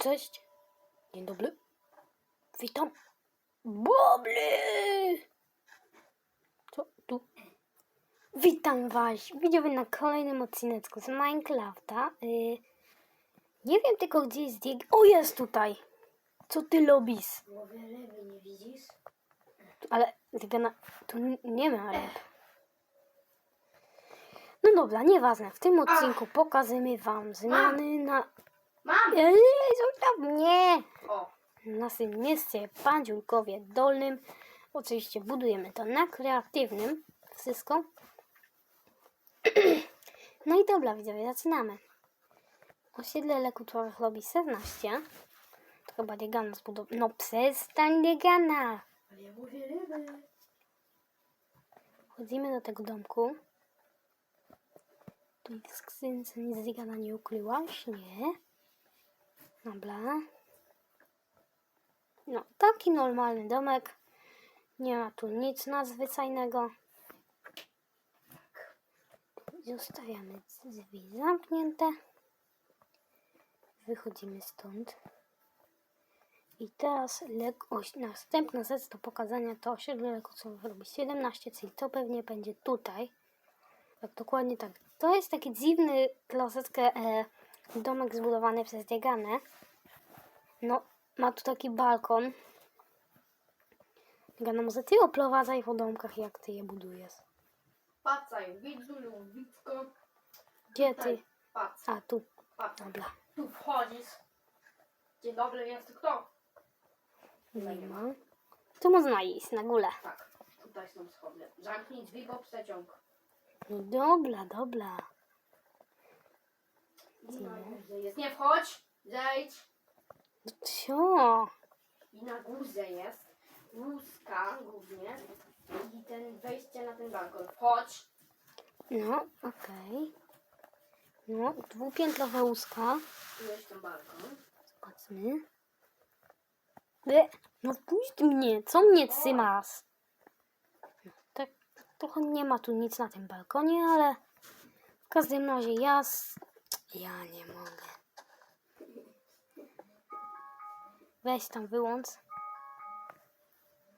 Cześć. Dzień dobry. Witam. Bobly! Co tu? Witam was. Widzowie na kolejnym odcineczku z Minecrafta. Y, nie wiem tylko gdzie jest Diego. O, jest tutaj. Co ty robisz? Łowię ryby, nie widzisz? Ale Diego na... tu nie ma ryb. No dobra, nieważne. W tym odcinku pokażemy wam zmiany na... Mam! Ej, zostaw mnie! O! W naszym mieście Pandziulkowie Dolnym. Oczywiście budujemy to na kreatywnym. Wszystko. No i dobra, widzowie, zaczynamy. Osiedle Lekutowych robi 16. To chyba Diegana zbudował. No przestań Diegana! Ale ja ryby. Wchodzimy do tego domku. Tu w skrzynce nic Diegana nie ukryłaś? Nie. Dobra. No, taki normalny domek. Nie ma tu nic nadzwyczajnego. Zostawiamy drzwi zamknięte. Wychodzimy stąd. I teraz lek, oś, następna rzecz do pokazania to osiedle lekocowe robi 17, czyli to pewnie będzie tutaj. Tak, dokładnie tak. To jest taki dziwny, troszeczkę e, domek zbudowany przez Dieganę. No, ma tu taki balkon. Diegana, może ty oprowadzaj po domkach, jak ty je budujesz. Pacaj, widzu lub widzko. Gdzie ty? patrz, A, tu. patrz. Dobra. Tu wchodzisz. Dzień dobry, jest tu kto? Nie ma. Tu można iść na górę. Tak, tutaj są schody. Zamknij drzwi, bo przeciąg. No dobra, dobra. Na górze jest. Nie wchodź, zejdź. Co? I na górze jest łóżka głównie. I ten wejście na ten balkon. Wchodź. No, okej. No, dwupiętrowe łóżka. Tu jest ten balkon. Zobaczmy. E, no puść mnie, co mnie? No, tak, trochę nie ma tu nic na tym balkonie, ale w każdym razie ja... Ja nie mogę. Weź tam wyłącz.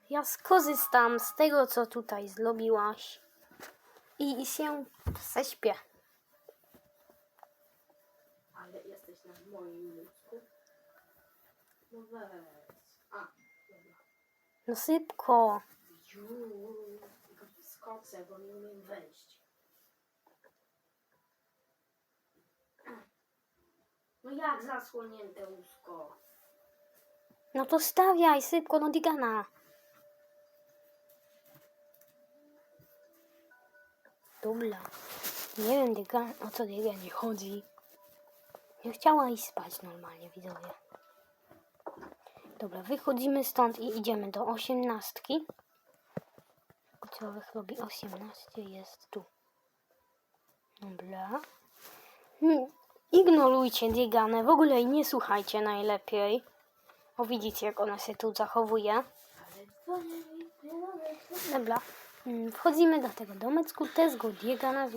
Ja skorzystam z tego, co tutaj zrobiłaś i się ześpię. Ale jesteś na moim łóżku. No weź. A, dobra. No szybko. Juu, skoczę, bo nie umiem wejść. No jak zasłonięte łóżko? No to stawiaj szybko, no digana. Dobra. Nie wiem, diga, o co diga nie chodzi. Nie chciała iść spać normalnie, widzowie. Dobra, wychodzimy stąd i idziemy do osiemnastki. Kuciowych robi 18, jest tu. Dobra. Hmm, Ignorujcie Diganę, w ogóle jej nie słuchajcie najlepiej. O, widzicie, jak ona się tu zachowuje. Dobra. Mm, Wchodzimy do tego domecku. Też go Diegana.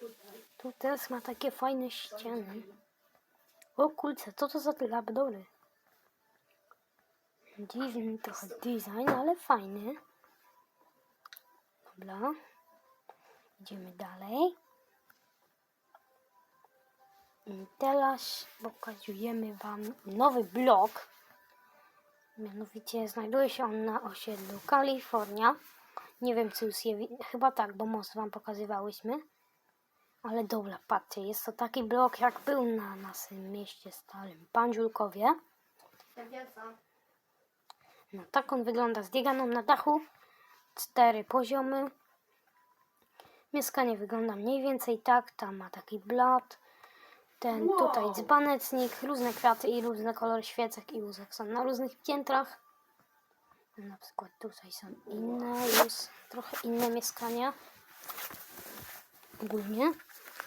Tutaj. Tu też ma takie fajne ściany. O kurczę, co to za labdory? Dziwny trochę design, ale fajny. Dobra. Idziemy dalej. I teraz pokazujemy Wam nowy blok. Mianowicie znajduje się on na osiedlu Kalifornia. Nie wiem, czy już je... Chyba tak, bo most Wam pokazywałyśmy. Ale dobra, patrzcie, jest to taki blok, jak był na naszym mieście starym Pandziulkowie. No tak on wygląda z dieganą na dachu. Cztery poziomy. Mieszkanie wygląda mniej więcej tak. Tam ma taki blat. Ten Wow. tutaj dzbanecznik, różne kwiaty i różne kolory świecek i łóżek są na różnych piętrach. Na przykład tutaj są inne, już trochę inne mieszkania. Ogólnie.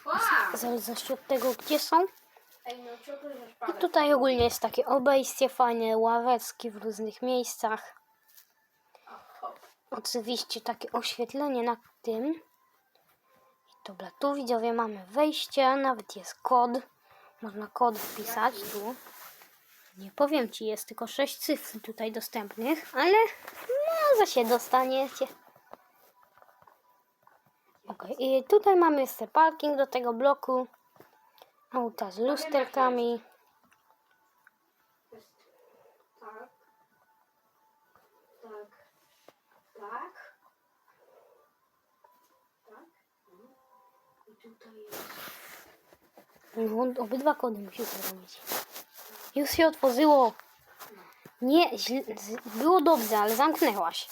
Wow! W zależności od tego, gdzie są. No I tutaj ogólnie jest takie obejście fajne, ławeczki w różnych miejscach. Oczywiście takie oświetlenie na tym. Dobra, tu widzowie mamy wejście, nawet jest kod. Można kod wpisać tu. Nie powiem ci, jest tylko 6 cyfr tutaj dostępnych, ale może się dostaniecie. Ok, i tutaj mamy jeszcze parking do tego bloku. Auta z lusterkami. Tak. Tak. Tak. No. I tutaj jest. Obydwa kody musisz zrobić. Już się otworzyło. Nie, źle, było dobrze, ale zamknęłaś.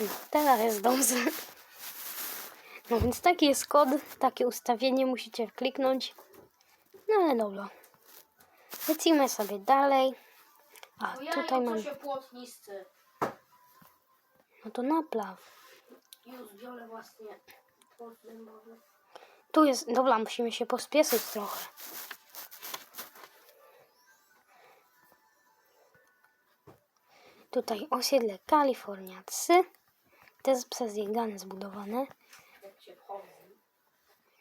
No, teraz jest dobrze. No więc taki jest kod, takie ustawienie musicie kliknąć. No ale dobra. Lecimy sobie dalej. A ja tutaj mam. No to napraw. Już biorę właśnie płot zębowy. Tu jest. Dobra, musimy się pospieszyć trochę. Tutaj osiedle Kalifornia 3. To jest przez Jegany zbudowane. Jak się wchodzę.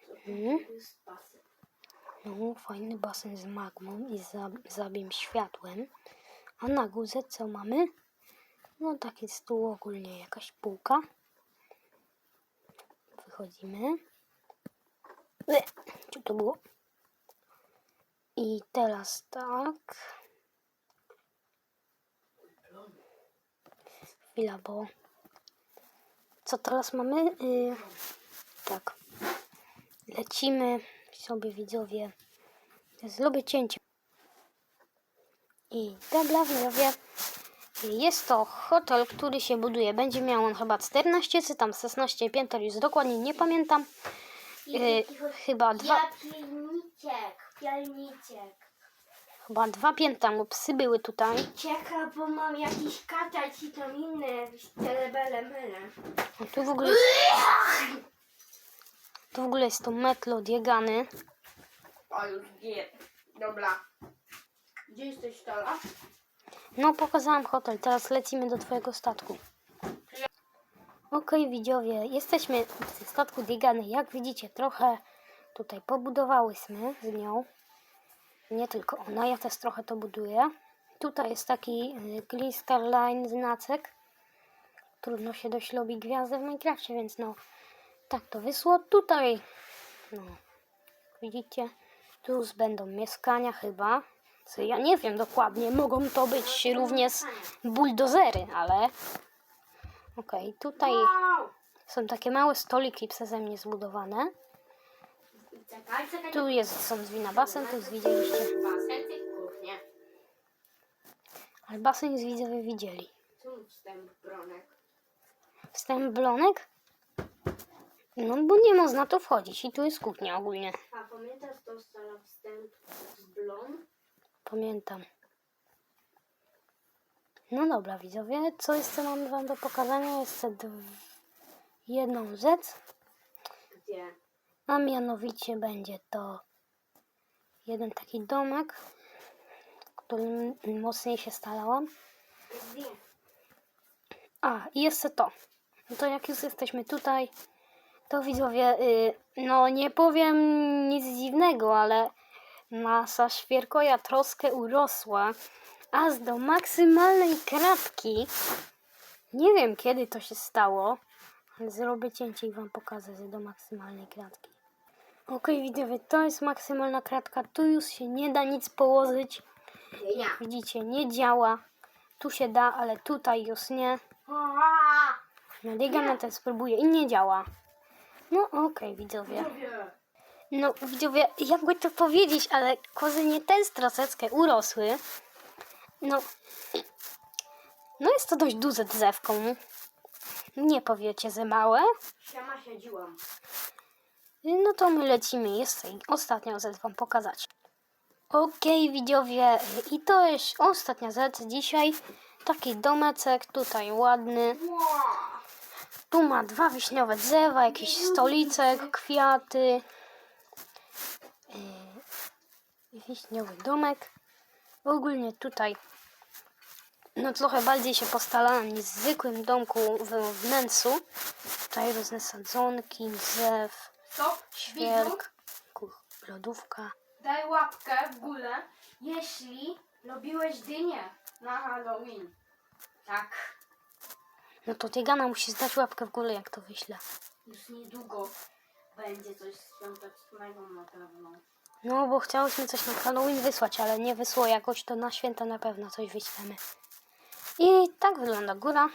To Mhm. jest basen. No, fajny basen z magmą i za, zabiem światłem. A na górze co mamy? No taki stół ogólnie, jakaś półka. Wychodzimy. E, Co to było? I teraz tak. Chwila, bo... Co teraz mamy? Y, tak. Lecimy sobie widzowie. Zrobię cięcie. I dobra widzowie. Jest to hotel, który się buduje. Będzie miał on chyba 14 czy tam 16 pięter, już dokładnie nie pamiętam. Y, chyba dwa, Ja pielniczek, pielniczek. chyba dwa piętra, bo psy były tutaj. Czeka, bo mam jakiś katać i tam inne jakieś telebele mele. A tu w ogóle tu w ogóle jest to metlo odjegany. O, już wie. Dobra. Gdzie jesteś teraz? No, pokazałam hotel, teraz lecimy do twojego statku. Okej, widzowie, jesteśmy w statku Diegany. Jak widzicie, trochę tutaj pobudowałyśmy z nią. Nie tylko ona, ja też trochę to buduję. Tutaj jest taki y, Clean Starline znacek. Trudno się dość lubi gwiazdę w Minecrafcie, więc no, tak to wysło. Tutaj, no, widzicie, tu będą mieszkania chyba. Co ja nie wiem dokładnie, mogą to być również buldozery, ale... Okej, tutaj Wow! są takie małe stoliki przeze mnie zbudowane. Tu jest, są drzwi na basen, tu widzieliście. Ale basen już widzowie widzieli. Wstęp bronek. Wstęp blonek? No bo nie można tu wchodzić i tu jest kuchnia ogólnie. A pamiętasz to wstęp z blon? Pamiętam. No dobra widzowie, co jeszcze mam wam do pokazania? Jeszcze jedną rzecz. Gdzie? A mianowicie będzie to jeden taki domek, którym mocniej się starałam. Gdzie? A, i jeszcze to. No to jak już jesteśmy tutaj, to widzowie, y, no nie powiem nic dziwnego, ale nasza świerkoja troskę urosła aż do maksymalnej kratki. Nie wiem kiedy to się stało, ale zrobię cięcie i wam pokażę, że do maksymalnej kratki. Okej widzowie, to jest maksymalna kratka, tu już się nie da nic położyć. Widzicie, nie działa. Tu się da, ale tutaj już nie. Nadigana też spróbuję i nie działa. No okej, widzowie. No widzowie, jakby to powiedzieć, ale kozy nie też troszeczkę urosły. No, no jest to dość duże drzewko. Nie powiecie, że małe. Siema siedziłam. No to my lecimy jeszcze i ostatnią rzecz wam pokazać. Okej widzowie, i to jest ostatnia rzecz dzisiaj. Taki domeczek tutaj ładny. Tu ma dwa wiśniowe drzewa, jakiś stolicek, kwiaty. Yy, wiśniowy domek. Ogólnie tutaj no trochę bardziej się postarałam niż w zwykłym domku we wnętrzu. Tutaj różne sadzonki, drzew, Stop, świerk, kur- lodówka. daj łapkę w górę, jeśli lubiłeś dynię na Halloween. Tak, No to Tygana musi zdać łapkę w górę, jak to wyślę. już niedługo będzie coś świątecznego na pewno. No, bo chciałyśmy coś na Halloween wysłać, ale nie wysło jakoś, to na święta na pewno coś wyślemy. I tak wygląda góra.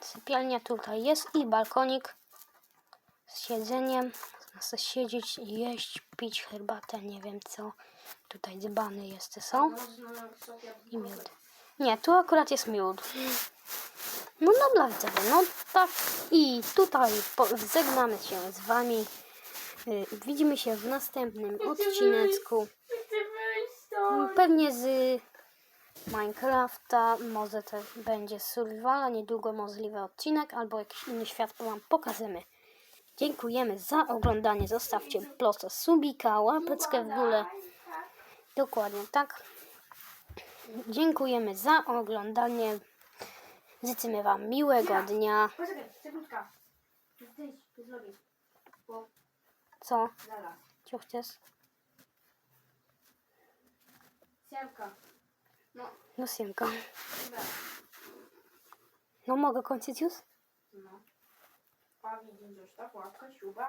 Sypialnia tutaj jest i balkonik z siedzeniem. Można siedzieć, jeść, pić herbatę, nie wiem co. Tutaj dzbany jeszcze są i miód. Nie, tu akurat jest miód. No dobra, widzowie, no tak. I tutaj po, żegnamy się z wami. Y, Widzimy się w następnym odcineczku. Pewnie z Minecrafta, może też będzie z Survivala, niedługo możliwy odcinek, albo jakiś inny świat Wam pokażemy. Dziękujemy za oglądanie. Zostawcie prosto subika, łapeczkę w górę. Dokładnie tak. Dziękujemy za oglądanie. Życzymy Wam miłego dnia. Poczekaj, sekundka. Zdejść, to Co? zaraz. Co chcesz? Siemka. No, No Siemka. dobra. No mogę kończyć już? No. Pawi, dzień, coś tak, łapka, śruba.